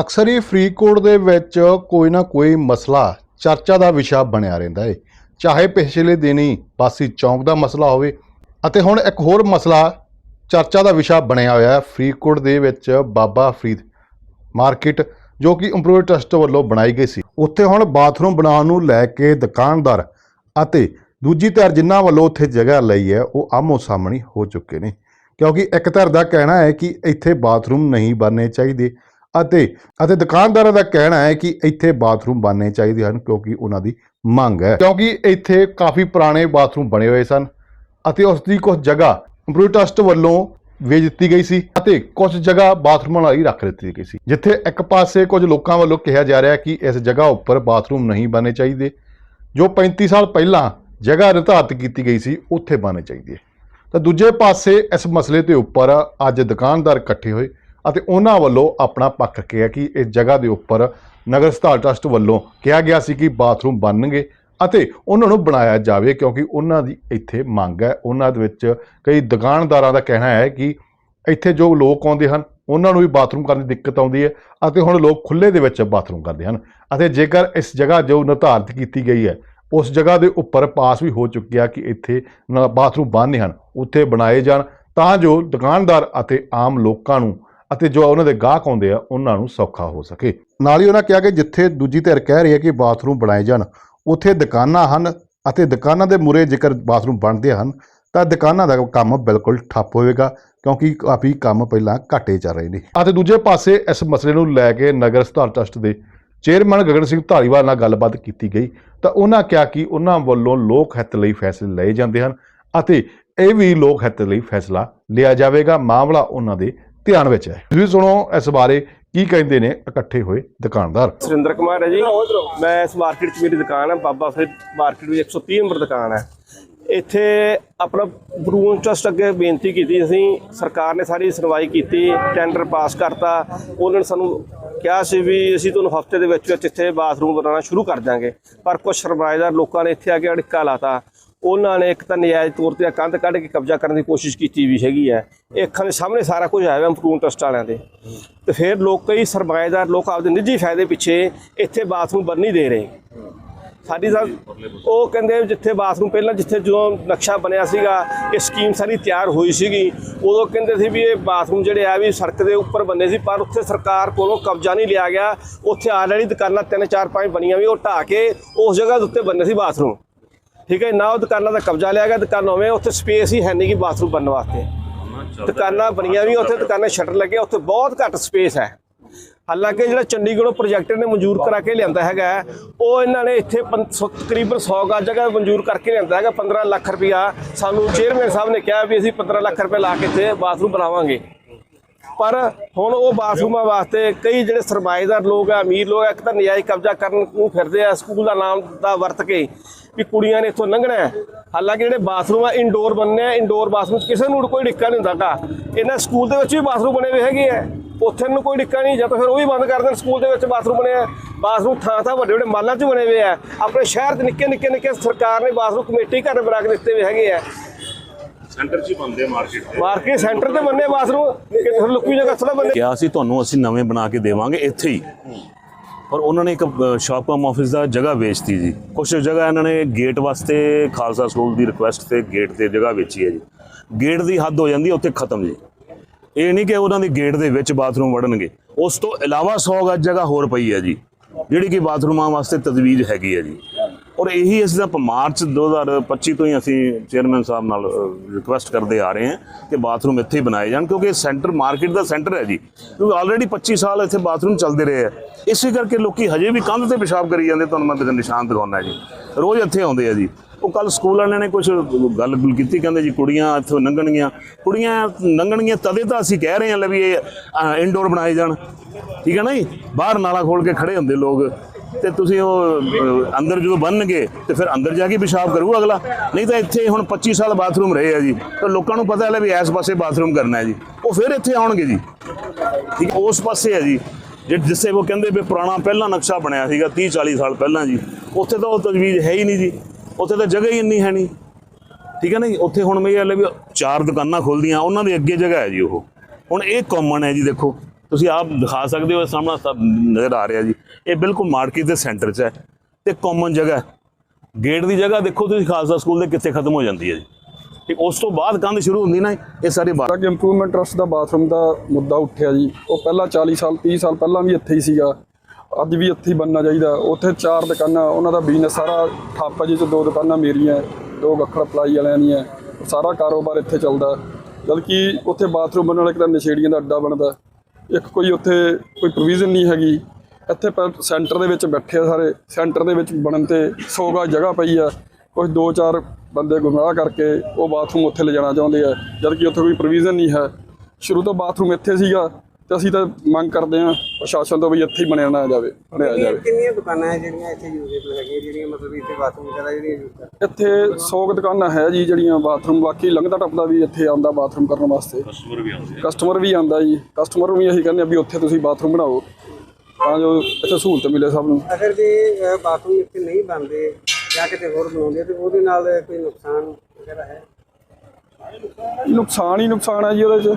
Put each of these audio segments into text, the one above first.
ਅਕਸਰ ਹੀ ਫਰੀਦਕੋਟ ਦੇ ਵਿੱਚ ਕੋਈ ਨਾ ਕੋਈ ਮਸਲਾ ਚਰਚਾ ਦਾ ਵਿਸ਼ਾ ਬਣਿਆ ਰਹਿੰਦਾ ਹੈ ਚਾਹੇ ਪਿਛਲੇ ਦਿਨੀ ਬਾਸੀ ਚੌਂਕ ਦਾ ਮਸਲਾ ਹੋਵੇ ਅਤੇ ਹੁਣ ਇੱਕ ਹੋਰ ਮਸਲਾ ਚਰਚਾ ਦਾ ਵਿਸ਼ਾ ਬਣਿਆ ਹੋਇਆ ਹੈ। ਫਰੀਦਕੋਟ ਦੇ ਵਿੱਚ ਬਾਬਾ ਫਰੀਦ ਮਾਰਕੀਟ ਜੋ ਕਿ ਇੰਪਰੂਵ ਟਰਸਟ ਵੱਲੋਂ ਬਣਾਈ ਗਈ ਸੀ। ਉੱਥੇ ਹੁਣ ਬਾਥਰੂਮ ਬਣਾਉਣ ਨੂੰ ਲੈ ਕੇ ਦੁਕਾਨਦਾਰ ਅਤੇ ਦੂਜੀ ਧਿਰ ਜਿਨ੍ਹਾਂ ਵੱਲੋਂ ਉੱਥੇ ਜਗ੍ਹਾ ਲਈ ਹੈ, ਉਹ ਆਮੋ ਸਾਹਮਣੇ ਹੋ ਚੁੱਕੇ ਨੇ। ਕਿਉਂਕਿ ਇੱਕ ਧਿਰ ਦਾ ਕਹਿਣਾ ਹੈ ਕਿ ਇੱਥੇ ਬਾਥਰੂਮ ਨਹੀਂ ਬਣਨੇ ਚਾਹੀਦੇ। ਅਤੇ ਅਤੇ ਦੁਕਾਨਦਾਰਾਂ ਦਾ ਕਹਿਣਾ ਹੈ ਕਿ ਇੱਥੇ ਬਾਥਰੂਮ ਬਣਨੇ ਚਾਹੀਦੇ ਹਨ ਕਿਉਂਕਿ ਉਹਨਾਂ ਦੀ ਮੰਗ ਹੈ। ਕਿਉਂਕਿ ਇੱਥੇ ਕਾਫੀ ਪੁਰਾਣੇ ਬਾਥਰੂਮ ਬਣੇ ਹੋਏ ਸਨ ਅਤੇ ਉਸ ਦੀ ਕੁਝ ਜਗ੍ਹਾ ਇੰਪਰੂਵ ਟਰਸਟ ਵੱਲੋਂ ਵੇਚ ਦਿੱਤੀ ਗਈ ਸੀ ਅਤੇ ਕੁਝ ਜਗ੍ਹਾ ਬਾਥਰੂਮਾਂ ਲਈ ਰੱਖ ਦਿੱਤੀ ਗਈ ਸੀ, ਜਿੱਥੇ ਇੱਕ ਪਾਸੇ ਕੁਝ ਲੋਕਾਂ ਵੱਲੋਂ ਕਿਹਾ ਜਾ ਰਿਹਾ ਕਿ ਇਸ ਜਗ੍ਹਾ ਉੱਪਰ ਬਾਥਰੂਮ ਨਹੀਂ ਬਣਨੇ ਚਾਹੀਦੇ, ਜੋ 35 ਸਾਲ ਪਹਿਲਾਂ ਜਗ੍ਹਾ ਨਿਰਧਾਰਤ ਕੀਤੀ ਗਈ ਸੀ, ਉੱਥੇ ਬਣਨੇ ਚਾਹੀਦੇ। ਤਾਂ ਦੂਜੇ ਪਾਸੇ ਇਸ ਮਸਲੇ ਦੇ ਉੱਪਰ ਅੱਜ ਦੁਕਾਨਦਾਰ ਇਕੱਠੇ ਹੋਏ ਅਤੇ ਉਹਨਾਂ ਵੱਲੋਂ ਆਪਣਾ ਪੱਖ ਕਿਹਾ ਕਿ ਇਸ ਜਗ੍ਹਾ ਦੇ ਉੱਪਰ ਨਗਰ ਸਥਾਲ ਟਰਸਟ ਵੱਲੋਂ ਕਿਹਾ ਗਿਆ ਸੀ ਕਿ ਬਾਥਰੂਮ ਬਣਨਗੇ ਅਤੇ ਉਹਨਾਂ ਨੂੰ ਬਣਾਇਆ ਜਾਵੇ ਕਿਉਂਕਿ ਉਹਨਾਂ ਦੀ ਇੱਥੇ ਮੰਗ ਹੈ। ਉਹਨਾਂ ਦੇ ਵਿੱਚ ਕਈ ਦੁਕਾਨਦਾਰਾਂ ਦਾ ਕਹਿਣਾ ਹੈ ਕਿ ਇੱਥੇ ਜੋ ਲੋਕ ਆਉਂਦੇ ਹਨ, ਉਹਨਾਂ ਨੂੰ ਵੀ ਬਾਥਰੂਮ ਕਰਨ ਦੀ ਦਿੱਕਤ ਆਉਂਦੀ ਹੈ ਅਤੇ ਹੁਣ ਲੋਕ ਖੁੱਲੇ ਦੇ ਵਿੱਚ ਬਾਥਰੂਮ ਕਰਦੇ ਹਨ ਅਤੇ ਜੇਕਰ ਇਸ ਜਗ੍ਹਾ ਜੋ ਨਿਰਧਾਰਿਤ ਕੀਤੀ ਗਈ ਹੈ, ਉਸ ਜਗ੍ਹਾ ਦੇ ਉੱਪਰ ਪਾਸ ਵੀ ਹੋ ਚੁੱਕਿਆ ਕਿ ਇੱਥੇ ਬਾਥਰੂਮ ਬਣਨੇ ਹਨ, ਉੱਥੇ ਬਣਾਏ ਜਾਣ ਤਾਂ ਜੋ ਦੁਕਾਨਦਾਰ ਅਤੇ ਆਮ ਲੋਕਾਂ ਨੂੰ ਅਤੇ ਜੋ ਉਹਨਾਂ ਦੇ ਗਾਹਕ ਆਉਂਦੇ ਆ, ਉਹਨਾਂ ਨੂੰ ਸੌਖਾ ਹੋ ਸਕੇ। ਨਾਲ ਹੀ ਉਹਨਾਂ ਕਿਹਾ ਕਿ ਜਿੱਥੇ ਦੂਜੀ ਧਿਰ ਕਹਿ ਰਹੀ ਹੈ ਕਿ ਬਾਥਰੂਮ ਬਣਾਏ ਜਾਣ, ਉੱਥੇ ਦੁਕਾਨਾਂ ਹਨ ਅਤੇ ਦੁਕਾਨਾਂ ਦੇ ਮੂਰੇ ਜੇਕਰ ਬਾਥਰੂਮ ਬਣਦੇ ਹਨ, ਤਾਂ ਦੁਕਾਨਾਂ ਦਾ ਕੰਮ ਬਿਲਕੁਲ ਠੱਪ ਹੋਵੇਗਾ, ਕਿਉਂਕਿ ਕਾਫੀ ਕੰਮ ਪਹਿਲਾਂ ਘਾਟੇ ਚੱਲ ਰਹੇ ਨੇ। ਅਤੇ ਦੂਜੇ ਪਾਸੇ ਇਸ ਮਸਲੇ ਨੂੰ ਲੈ ਕੇ ਨਗਰ ਸੁਧਾਰ ਟਰਸਟ ਦੇ ਚੇਅਰਮੈਨ ਗਗਨ ਸਿੰਘ ਧਾਲੀਵਾਲ ਨਾਲ ਗੱਲਬਾਤ ਕੀਤੀ ਗਈ। ਤਾਂ ਉਹਨਾਂ ਕਿਹਾ ਕਿ ਉਹਨਾਂ ਵੱਲੋਂ ਲੋਕ ਹਿੱਤ ਲਈ ਫੈਸਲੇ ਲਏ ਜਾਂਦੇ ਹਨ ਅਤੇ ਇਹ ਵੀ ਲੋਕ ਹਿੱਤ ਲਈ ਫੈਸਲਾ ਲਿਆ ਜਾਵੇਗਾ। ਮਾਮਲਾ ਉਹਨਾਂ ਦੇ ਧਿਆਨ ਵਿੱਚ ਹੈ। ਤੁਸੀਂ ਸੁਣੋ ਇਸ ਬਾਰੇ ਕੀ ਕਹਿੰਦੇ ਨੇ ਇਕੱਠੇ ਹੋਏ ਦੁਕਾਨਦਾਰ। ਸੁਰਿੰਦਰ ਕੁਮਾਰ ਹੈ ਜੀ। ਮੈਂ ਇਸ ਮਾਰਕੀਟ 'ਚ ਮੇਰੀ ਦੁਕਾਨ ਹੈ, ਬਾਬਾ ਫਰੀਦ ਮਾਰਕੀਟ ਵਿੱਚ 130 ਨੰਬਰ ਦੁਕਾਨ ਹੈ। ਇੱਥੇ ਆਪਣਾ ਬਰੂਨ ਟਰਸਟ ਅੱਗੇ ਬੇਨਤੀ ਕੀਤੀ ਅਸੀਂ, ਸਰਕਾਰ ਨੇ ਸਾਰੀ ਸੁਣਵਾਈ ਕੀਤੀ, ਟੈਂਡਰ ਪਾਸ ਕਰਤਾ। ਉਹਨਾਂ ਨੇ ਸਾਨੂੰ ਕਿਹਾ ਸੀ ਵੀ ਅਸੀਂ ਤੁਹਾਨੂੰ ਹਫ਼ਤੇ ਦੇ ਵਿੱਚ ਵਿੱਚ ਇੱਥੇ ਬਾਥਰੂਮ ਬਣਾਉਣਾ ਸ਼ੁਰੂ ਕਰ ਦਾਂਗੇ ਪਰ ਕੁਝ ਸਰਮਾਏਦਾਰ ਲੋਕਾਂ ਨੇ ਇੱਥੇ ਆ ਕੇ ਅੜਿੱਕਾ ਲਾਤਾ। ਉਹਨਾਂ ਨੇ ਇੱਕ ਤਾਂ ਨਜਾਇਜ਼ ਤੌਰ ਤੇ ਕੰਧ ਕੱਢ ਕੇ ਕਬਜ਼ਾ ਕਰਨ ਦੀ ਕੋਸ਼ਿਸ਼ ਕੀਤੀ ਵੀ ਹੈਗੀ ਹੈ। ਇਹ ਅੱਖਾਂ ਦੇ ਸਾਹਮਣੇ ਸਾਰਾ ਕੁਝ ਆਇਆ ਵਾ ਇੰਪਰੂਵ ਟਰਸਟ ਵਾਲਿਆਂ ਦੇ। ਤੇ ਫਿਰ ਲੋਕ ਕਈ ਸਰਮਾਏਦਾਰ ਲੋਕ ਆਪਦੇ ਨਿੱਜੀ ਫਾਇਦੇ ਪਿੱਛੇ ਇੱਥੇ ਬਾਥਰੂਮ ਬਣ ਦੇ ਰਹੇ। ਸਾਡੀ ਤਾਂ ਉਹ ਕਹਿੰਦੇ ਜਿੱਥੇ ਬਾਥਰੂਮ ਪਹਿਲਾਂ ਜਿੱਥੇ ਜਦੋਂ ਨਕਸ਼ਾ ਬਣਿਆ ਸੀਗਾ, ਇਹ ਸਕੀਮ ਸਾਰੀ ਤਿਆਰ ਹੋਈ ਸੀਗੀ। ਉਦੋਂ ਕਹਿੰਦੇ ਸੀ ਵੀ ਇਹ ਬਾਥਰੂਮ ਜਿਹੜੇ ਆ ਵੀ ਸੜਕ ਦੇ ਉੱਪਰ ਬੰਨੇ ਸੀ, ਪਰ ਉੱਥੇ ਸਰਕਾਰ ਕੋਲੋਂ ਕਬਜ਼ਾ ਨਹੀਂ ਲਿਆ ਗਿਆ। ਉੱਥੇ ਆਲਰੇਡੀ ਦੁਕਾਨਾਂ ਤਿੰਨ ਚਾਰ ਪੰਜ ਬਣੀਆਂ ਵੀ ਉਹ ਢਾਹ ਕੇ ਉਸ ਜਗ੍ਹਾ ਦੇ ਉੱਤੇ ਬੰਨੇ ਸੀ ਬਾਥਰੂਮ। ਠੀਕ ਹੈ ਨਾ ਉਹ ਦੁਕਾਨਾਂ ਦਾ ਕਬਜ਼ਾ ਲਿਆ ਗਿਆ, ਦੁਕਾਨ ਹੋਵੇ ਉੱਥੇ ਸਪੇਸ ਹੀ ਹੈ ਨਹੀਂ ਕਿ ਬਾਥਰੂਮ ਬਣਨ ਵਾਸਤੇ। ਦੁਕਾਨਾਂ ਬਣੀਆਂ ਵੀ ਉੱਥੇ, ਦੁਕਾਨਾਂ ਸ਼ਟਰ ਲੱਗੇ, ਉੱਥੇ ਬਹੁਤ ਘੱਟ ਸਪੇਸ ਹੈ। ਹਾਲਾਂਕਿ ਜਿਹੜਾ ਚੰਡੀਗੜ੍ਹੋਂ ਪ੍ਰੋਜੈਕਟ ਨੇ ਮਨਜ਼ੂਰ ਕਰਾ ਕੇ ਲਿਆਂਦਾ ਹੈਗਾ, ਉਹ ਇਹਨਾਂ ਨੇ ਇੱਥੇ ਪੰ- ਸੌ- ਤਕਰੀਬਨ 100 ਗਜ ਜਗ੍ਹਾ ਮਨਜ਼ੂਰ ਕਰਕੇ ਲਿਆਂਦਾ ਹੈਗਾ 15 ਲੱਖ ਰੁਪਇਆ। ਸਾਨੂੰ ਚੇਅਰਮੈਨ ਸਾਹਿਬ ਨੇ ਕਿਹਾ ਵੀ ਅਸੀਂ 15 ਲੱਖ ਰੁਪਏ ਲਾ ਕੇ ਇੱਥੇ ਬਾਥਰੂਮ ਬਣਾਵਾਂਗੇ। ਪਰ ਹੁਣ ਉਹ ਬਾਥਰੂਮਾਂ ਵਾਸਤੇ ਕਈ ਜਿਹੜੇ ਸਰਮਾਏਦਾਰ ਲੋਕ ਆ, ਅਮੀਰ ਲੋਕ ਆ, ਇੱਕ ਤਾਂ ਨਜਾਇਜ਼ ਕਬਜ਼ਾ ਕਰਨ ਨੂੰ ਫਿਰਦੇ ਆ, ਸਕੂਲ ਦਾ ਨਾਮ ਦਾ ਵਰਤ ਕੇ ਵੀ ਕੁੜੀਆਂ ਨੇ ਇੱਥੋਂ ਲੰਘਣਾ ਹੈ। ਹਾਲਾਂਕਿ ਜਿਹੜੇ ਬਾਥਰੂਮ ਆ ਇਨਡੋਰ ਬਣਨੇ ਆ ਇਨਡੋਰ ਬਾਥਰੂਮ 'ਚ ਕਿਸੇ ਨੂੰ ਕੋਈ ਡਿੱਕਾ ਨਹੀਂ ਹੁੰਦਾਗਾ ਇਹਨਾਂ ਸਕੂਲ ਦੇ ਵਿੱਚ ਵੀ ਬਾਥਰੂਮ ਬਣੇ ਹੋਏ ਹੈਗੇ ਆ। ਉੱਥੇ ਨੂੰ ਕੋਈ ਡਿੱਕਾ ਨਹੀਂ, ਜਾਂ ਤਾਂ ਫਿਰ ਉਹ ਵੀ ਬੰਦ ਕਰ ਦੇਣ ਸਕੂਲ ਦੇ ਵਿੱਚ ਬਾਥਰੂਮ ਬਣੇ ਆ। ਬਾਥਰੂਮ ਥਾਂ ਥਾਂ ਵੱਡੇ ਵੱਡੇ ਮਾਲਾਂ 'ਚ ਬਣੇ ਹੋਏ ਆ। ਆਪਣੇ ਸ਼ਹਿਰ 'ਚ ਨਿੱਕੇ ਨਿੱਕੇ ਨਿੱਕੇ ਸਰਕਾਰ ਨੇ ਬਾਥਰੂਮ ਕਮੇਟੀ ਘਰ ਬਣਾ ਕੇ ਦਿੱਤੇ ਹੋਏ ਹੈਗੇ ਆ। ਸੈਂਟਰ 'ਚ ਹੀ ਬੰਦੇ ਮਾਰਕੀਟ ਦੇ ਮਾਰਕੀਟ ਸੈਂਟਰ ਤੇ ਬੰਨੇ ਬਾਥਰੂਮ ਫਿਰ ਲੁੱਕੀ ਜਗ੍ਹਾ ਥੋੜਾ ਬੰਨੇ ਕਿਹਾ ਸੀ ਤੁਹਾਨੂੰ ਅਸੀਂ ਨਵੇਂ ਬਣਾ ਕੇ ਦੇਵਾਂਗੇ ਇੱਥੇ ਹੀ। ਪਰ ਉਹਨਾਂ ਨੇ ਇੱਕ ਸ਼ਾਪਕਮ ਆਫਿਸ ਦਾ ਜਗ੍ਹਾ ਵੇਚਤੀ ਜੀ। ਕੁਝ ਜਗ੍ਹਾ ਇਹਨਾਂ ਨੇ ਗੇਟ ਵਾਸਤੇ ਖਾਲਸਾ ਸਕੂਲ ਦੀ ਰਿਕੁਐਸਟ ਤੇ ਗੇਟ ਤੇ ਜਗ੍ਹਾ ਵੇਚੀ ਹੈ ਜੀ। ਗੇਟ ਦੀ ਹੱਦ ਹੋ ਜਾਂਦੀ ਹੈ ਉੱਥੇ ਖਤਮ ਜੀ। ਇਹ ਨਹੀਂ ਕਿ ਉਹਨਾਂ ਦੀ ਗੇਟ ਦੇ ਵਿੱਚ ਬਾਥਰੂਮ ਵੜਨਗੇ। ਉਸ ਤੋਂ ਇਲਾਵਾ 100 ਗੱਜ ਜਗ੍ਹਾ ਹੋਰ ਪਈ ਹੈ ਜੀ। ਜਿਹੜੀ ਕਿ ਬਾਥਰੂਮਾਂ ਵਾਸਤੇ ਤਜਵੀਜ਼ ਹੈਗੀ ਹੈ ਜੀ। ਔਰ ਇਹੀ ਅਸੀਂ ਤਾਂ ਮਾਰਚ 2025 ਤੋਂ ਹੀ ਅਸੀਂ ਚੇਅਰਮੈਨ ਸਾਹਿਬ ਨਾਲ ਰਿਕੁਐਸਟ ਕਰਦੇ ਆ ਰਹੇ ਹਾਂ ਕਿ ਬਾਥਰੂਮ ਇੱਥੇ ਹੀ ਬਣਾਏ ਜਾਣ, ਕਿਉਂਕਿ ਸੈਂਟਰ, ਮਾਰਕੀਟ ਦਾ ਸੈਂਟਰ ਹੈ ਜੀ। ਕਿਉਂਕਿ ਆਲਰੇਡੀ 25 ਸਾਲ ਇੱਥੇ ਬਾਥਰੂਮ ਚੱਲਦੇ ਰਹੇ ਆ। ਇਸੇ ਕਰਕੇ ਲੋਕੀ ਹਜੇ ਵੀ ਕੰਧ ਤੇ ਪਿਸ਼ਾਬ ਕਰੀ ਜਾਂਦੇ, ਤੁਹਾਨੂੰ ਮੈਂ ਨਿਸ਼ਾਨ ਦਿਖਾਉਣਾ ਜੀ। ਰੋਜ਼ ਇੱਥੇ ਆਉਂਦੇ ਆ ਜੀ। ਉਹ ਕੱਲ ਸਕੂਲ ਵਾਲਿਆਂ ਨੇ ਕੁਝ ਗੱਲ ਗੁੱਲ ਕੀਤੀ, ਕਹਿੰਦੇ ਜੀ ਕੁੜੀਆਂ ਇੱਥੋਂ ਲੰਘਣਗੀਆਂ ਕੁੜੀਆਂ ਲੰਘਣਗੀਆਂ ਤਦੇ ਤਾਂ ਅਸੀਂ ਕਹਿ ਰਹੇ ਹਾਂ ਲੈ ਵੀ ਇਹ ਇਨਡੋਰ ਬਣਾਏ ਜਾਣ। ਠੀਕ ਹੈ ਨਾ ਜੀ? ਬਾਹਰ ਨਾਲਾ ਖੋਲ ਕੇ ਖੜੇ ਹੁੰਦੇ ਲੋਕ। ਤੇ ਤੁਸੀਂ ਉਹ ਅਹ, ਅੰਦਰ ਜਦੋਂ ਬੰਨਗੇ ਤੇ ਫਿਰ ਅੰਦਰ ਜਾ ਕੇ ਪਿਸ਼ਾਬ ਕਰੂਗਾ ਅਗਲਾ। ਨਹੀਂ ਤਾਂ ਇੱਥੇ ਹੁਣ 25 ਸਾਲ ਬਾਥਰੂਮ ਰਹੇ ਆ ਜੀ। ਤਾਂ ਲੋਕਾਂ ਨੂੰ ਪਤਾ ਹੈ ਲੈ ਵੀ ਇਸ ਪਾਸੇ ਬਾਥਰੂਮ ਕਰਨਾ ਹੈ ਜੀ। ਉਹ ਫਿਰ ਇੱਥੇ ਆਉਣਗੇ ਜੀ। ਠੀਕ ਹੈ, ਉਸ ਪਾਸੇ ਹੈ ਜੀ। ਜਿ- ਜਿੱਥੇ ਉਹ ਕਹਿੰਦੇ ਵੀ ਪੁਰਾਣਾ ਪਹਿਲਾਂ ਨਕਸ਼ਾ ਬਣਿਆ ਸੀਗਾ 30 40 ਸਾਲ ਪਹਿਲਾਂ ਜੀ। ਉੱਥੇ ਤਾਂ ਉਹ ਤਜਵੀਜ਼ ਹੈ ਹੀ ਨਹੀਂ ਜੀ। ਉੱਥੇ ਤਾਂ ਜਗ੍ਹਾ ਹੀ ਇੰਨੀ ਹੈ ਨਹੀਂ। ਠੀਕ ਹੈ ਨਾ ਜੀ? ਉੱਥੇ ਹੁਣ ਮੈਂ ਇਹ ਵੀ ਚਾਰ ਦੁਕਾਨਾਂ ਖੁੱਲਦੀਆਂ ਉਹਨਾਂ ਦੇ ਅੱਗੇ ਜਗ੍ਹਾ ਹੈ ਜੀ ਉਹ। ਹੁਣ ਇਹ ਕਾਮਨ ਹੈ ਜੀ ਦੇਖੋ। ਤੁਸੀਂ ਆਪ ਦਿਖਾ ਸਕਦੇ ਹੋ ਇਹ ਸਾਹਮਣਾ ਸਭ ਨਜ਼ਰ ਆ ਰਿਹਾ ਜੀ। ਇਹ ਬਿਲਕੁਲ ਮਾਰਕੀਟ ਦੇ ਸੈਂਟਰ 'ਚ ਹੈ ਤੇ ਕਾਮਨ ਜਗ੍ਹਾ ਗੇਟ ਦੀ ਜਗ੍ਹਾ ਦੇਖੋ ਤੁਸੀਂ ਖਾਲਸਾ ਸਕੂਲ ਦੇ ਕਿੱਥੇ ਖਤਮ ਹੋ ਜਾਂਦੀ ਹੈ ਜੀ। ਤੇ ਉਸ ਤੋਂ ਬਾਅਦ ਕੰਧ ਸ਼ੁਰੂ ਹੁੰਦੀ ਨਾ ਇਹ ਸਾਰੇ ਬਾਹਰ। ਇੰਪਰੂਵਮੈਂਟ ਟਰਸਟ ਦਾ ਬਾਥਰੂਮ ਦਾ ਮੁੱਦਾ ਉੱਠਿਆ ਜੀ। ਉਹ ਪਹਿਲਾਂ 40 ਸਾਲ 30 ਸਾਲ ਪਹਿਲਾਂ ਵੀ ਇੱਥੇ ਹੀ ਸੀਗਾ। ਅੱਜ ਵੀ ਇੱਥੇ ਹੀ ਬਣਨਾ ਚਾਹੀਦਾ। ਉੱਥੇ ਚਾਰ ਦੁਕਾਨਾਂ, ਉਹਨਾਂ ਦਾ ਬਿਜ਼ਨਸ ਸਾਰਾ ਠੱਪ ਜੀ 'ਚ ਦੋ ਦੁਕਾਨਾਂ ਮੇਰੀਆਂ, ਦੋ ਗੱਖੜ ਪਲਾਈ ਵਾਲਿਆਂ ਦੀਆਂ, ਸਾਰਾ ਕਾਰੋਬਾਰ ਇੱਥੇ ਚੱਲਦਾ। ਜਦਕਿ ਉੱਥੇ ਬਾਥਰੂਮ ਬਣਨ ਵਾਲਾ ਇੱਕ ਤਾਂ ਨਸ਼ੇੜੀਆਂ ਦਾ ਅੱਡਾ ਬਣਦਾ। ਇੱਕ ਕੋਈ ਉੱਥੇ ਕੋਈ ਪ੍ਰੋਵੀਜ਼ਨ ਨਹੀਂ ਹੈਗੀ। ਇੱਥੇ ਪਰ ਸੈਂਟਰ ਦੇ ਵਿੱਚ ਬੈਠੇ ਆ ਸਾਰੇ। ਸੈਂਟਰ ਦੇ ਵਿੱਚ ਬਣਨ ਤੇ 100 ਗਜ ਜਗ੍ਹਾ ਪਈ ਆ। ਕੁਝ ਦੋ ਚਾਰ ਬੰਦੇ ਗੁੰਮਰਾਹ ਕਰਕੇ ਉਹ ਬਾਥਰੂਮ ਉੱਥੇ ਲਿਜਾਣਾ ਚਾਹੁੰਦੇ ਆ ਜਦ ਕਿ ਉੱਥੇ ਕੋਈ ਪ੍ਰੋਵੀਜ਼ਨ ਨਹੀਂ ਹੈ। ਸ਼ੁਰੂ ਤੋਂ ਬਾਥਰੂਮ ਇੱਥੇ ਸੀਗਾ ਤੇ ਅਸੀਂ ਤਾਂ ਮੰਗ ਕਰਦੇ ਹਾਂ ਪ੍ਰਸ਼ਾਸਨ ਤੋਂ ਵੀ ਇੱਥੇ ਹੀ ਬਣਿਆ ਨਾ ਜਾਵੇ ਬਣਿਆ ਜਾਵੇ। ਕਿੰਨੀਆਂ ਦੁਕਾਨਾਂ ਹੈ ਜਿਹੜੀਆਂ ਇੱਥੇ ਯੂਜ਼ੇਬਲ ਹੈਗੀਆਂ ਜਿਹੜੀਆਂ ਮਤਲਬ ਇੱਥੇ ਬਾਥਰੂਮ ਵਗੈਰਾ ਜਿਹੜੀਆਂ ਯੂਜ਼ ਇੱਥੇ 100 ਕੁ ਦੁਕਾਨਾਂ ਹੈ ਜੀ ਜਿਹੜੀਆਂ ਬਾਥਰੂਮ ਬਾਕੀ ਲੰਘਦਾ ਟੱਪਦਾ ਵੀ ਇੱਥੇ ਆਉਂਦਾ ਬਾਥਰੂਮ ਕਰਨ ਵਾਸਤੇ। ਕਸਟਮਰ ਵੀ ਆਉਂਦੇ ਕਸਟਮਰ ਵੀ ਆਉਂਦਾ ਜੀ। ਕਸਟਮਰ ਨੂੰ ਵੀ ਅਸੀਂ ਕਹਿੰਦੇ ਆ ਵੀ ਉੱਥੇ ਤੁਸੀਂ ਬਾਥਰੂਮ ਬਣਾਓ। ਤਾਂ ਜੋ ਇੱਥੇ ਸਹੂਲਤ ਮਿਲੇ ਸਭ ਨੂੰ। ਅਗਰ ਜੇ ਅ, ਬਾਥਰੂਮ ਇੱਥੇ ਨਹੀਂ ਬਣਦੇ ਜਾਂ ਕਿਤੇ ਹੋਰ ਬਣਾਉਂਦੇ ਤੇ ਉਹਦੇ ਨਾਲ ਕੋਈ ਨੁਕਸਾਨ ਵਗੈਰਾ ਹੈ? ਨੁਕਸਾਨ ਹੀ ਨੁਕਸਾਨ ਹੈ ਜੀ ਉਹਦੇ 'ਚ।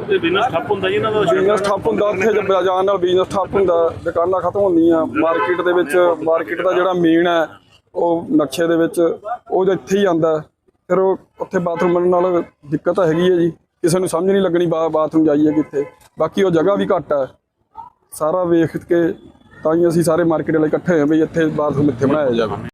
ਉਹਦੇ ਬਿਜ਼ਨਸ ਠੱਪ ਹੁੰਦਾ ਜੀ ਇਹਨਾਂ ਦਾ ਬਿਜ਼ਨਸ ਠੱਪ ਹੁੰਦਾ ਉੱਥੇ ਜੇ ਬਾਜ਼ਾਰ ਨਾਲ ਬਿਜ਼ਨਸ ਠੱਪ ਹੁੰਦਾ ਦੁਕਾਨਾਂ ਖਤਮ ਹੁੰਦੀਆਂ ਮਾਰਕੀਟ ਦੇ ਵਿੱਚ ਮਾਰਕੀਟ ਦਾ ਜਿਹੜਾ ਮੇਨ ਹੈ ਉਹ ਨਕਸ਼ੇ ਦੇ ਵਿੱਚ ਉਹ ਜੋ ਇੱਥੇ ਹੀ ਆਂਦਾ ਫਿਰ ਉਹ ਉੱਥੇ ਬਾਥਰੂਮ ਬਣਨ ਨਾਲ ਦਿੱਕਤ ਤਾਂ ਹੈਗੀ ਹੈ ਜੀ। ਕਿਸੇ ਨੂੰ ਸਮਝ ਨਹੀਂ ਲੱਗਣੀ ਬਾ- ਬਾਥਰੂਮ ਜਾਈਏ ਕਿੱਥੇ। ਬਾਕੀ ਉਹ ਜਗ੍ਹਾ ਵੀ ਘੱਟ ਹੈ। ਸਾਰਾ ਵੇਖ ਕੇ ਤਾਂ ਹੀ ਅਸੀਂ ਸਾਰੇ ਮਾਰਕੀਟ ਵਾਲੇ ਇਕੱਠੇ ਹੋਏ ਵੀ ਇੱਥੇ ਬਾਥਰੂਮ ਇੱਥੇ ਬਣਾਇਆ ਜਾਵੇ।